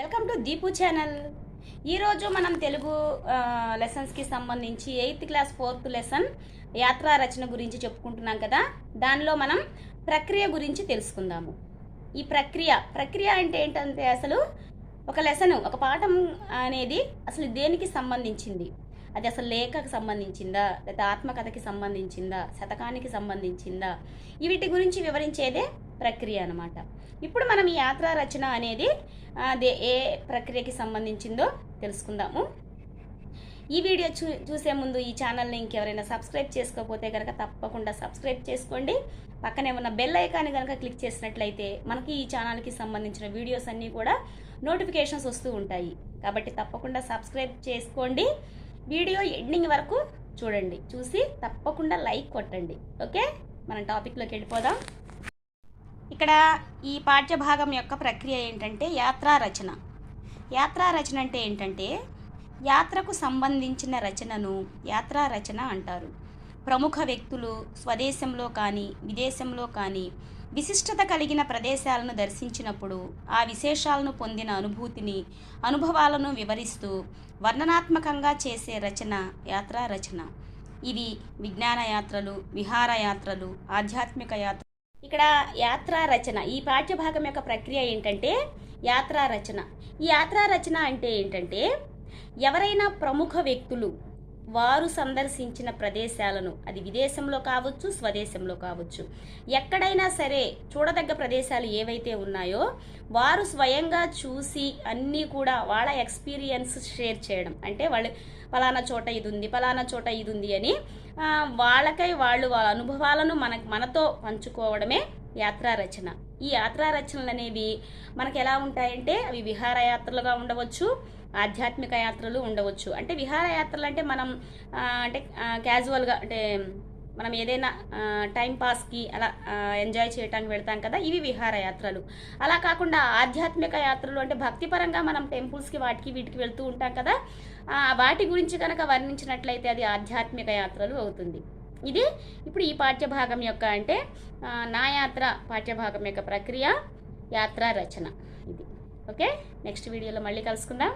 Welcome to Deepu channel. ఈరోజు మనం తెలుగు లెసన్స్కి సంబంధించి ఎయిత్ క్లాస్ ఫోర్త్ లెసన్ యాత్రా రచన గురించి చెప్పుకుంటున్నాం కదా. దానిలో మనం ప్రక్రియ గురించి తెలుసుకుందాము. ఈ ప్రక్రియ ప్రక్రియ అంటే ఏంటంటే అసలు ఒక లెసన్ ఒక పాఠం అనేది అసలు దేనికి సంబంధించింది? అది అసలు లేఖకు సంబంధించిందా? లేదా ఆత్మకథకి సంబంధించిందా? శతకానికి సంబంధించిందా? వీటి గురించి వివరించేదే ప్రక్రియ అనమాట ఇప్పుడు మనం ఈ యాత్రా రచన అనేది అదే ఏ ప్రక్రియకి సంబంధించిందో తెలుసుకుందాము. ఈ వీడియో చూ చూసే ముందు ఈ ఛానల్ని ఇంకెవరైనా సబ్స్క్రైబ్ చేసుకోకపోతే కనుక తప్పకుండా సబ్స్క్రైబ్ చేసుకోండి. పక్కనే ఉన్న బెల్ ఐకాన్ని కనుక క్లిక్ చేసినట్లయితే మనకి ఈ ఛానల్కి సంబంధించిన వీడియోస్ అన్నీ కూడా నోటిఫికేషన్స్ వస్తూ ఉంటాయి. కాబట్టి తప్పకుండా సబ్స్క్రైబ్ చేసుకోండి. వీడియో ఎండింగ్ వరకు చూడండి. చూసి తప్పకుండా లైక్ కొట్టండి. ఓకే? మనం టాపిక్లోకి వెళ్ళిపోదాం. ఇక్కడ ఈ పాఠ్యభాగం యొక్క ప్రక్రియ ఏంటంటే యాత్రా రచన. యాత్రా రచన అంటే ఏంటంటే యాత్రకు సంబంధించిన రచనను యాత్రా రచన అంటారు. ప్రముఖ వ్యక్తులు స్వదేశంలో కానీ విదేశంలో కానీ విశిష్టత కలిగిన ప్రదేశాలను దర్శించినప్పుడు ఆ విశేషాలను పొందిన అనుభూతిని అనుభవాలను వివరిస్తూ వర్ణనాత్మకంగా చేసే రచన యాత్రా రచన. ఇవి విజ్ఞాన యాత్రలు విహారయాత్రలు ఆధ్యాత్మిక యాత్ర ఇక్కడ యాత్రా రచన. ఈ పాఠ్యభాగం యొక్క ప్రక్రియ ఏంటంటే యాత్రా రచన. ఈ యాత్రా రచన అంటే ఏంటంటే ఎవరైనా ప్రముఖ వ్యక్తులు వారు సందర్శించిన ప్రదేశాలను అది విదేశంలో కావచ్చు స్వదేశంలో కావచ్చు ఎక్కడైనా సరే చూడదగ్గ ప్రదేశాలు ఏవైతే ఉన్నాయో వారు స్వయంగా చూసి అన్నీ కూడా వాళ్ళ ఎక్స్పీరియన్స్ షేర్ చేయడం. అంటే వాళ్ళు పలానా చోట ఇది ఉంది పలానా చోట ఇది ఉంది అని వాళ్ళకై వాళ్ళు వాళ్ళ అనుభవాలను మన మనతో పంచుకోవడమే యాత్రా రచన. ఈ యాత్రా రచనలు అనేవి మనకు ఎలా ఉంటాయంటే అవి విహారయాత్రలుగా ఉండవచ్చు ఆధ్యాత్మిక యాత్రలు ఉండవచ్చు. అంటే విహారయాత్రలు అంటే మనం అంటే క్యాజువల్గా అంటే మనం ఏదైనా టైంపాస్కి టైం పాస్కి అలా ఎంజాయ్ చేయడానికి వెళ్తాం కదా ఇవి విహారయాత్రలు అలా కాకుండా ఆధ్యాత్మిక యాత్రలు అంటే భక్తిపరంగా మనం టెంపుల్స్కి వాటికి వీటికి వెళ్తూ ఉంటాం కదా వాటి గురించి కనుక వర్ణించినట్లయితే అది ఆధ్యాత్మిక యాత్రలు అవుతుంది. ఇది ఇప్పుడు ఈ పాఠ్యభాగం యొక్క అంటే నా యాత్ర పాఠ్యభాగం యొక్క ప్రక్రియ యాత్ర రచన. ఇది. ఓకే? నెక్స్ట్ వీడియోలో మళ్ళీ కలుసుకుందాం.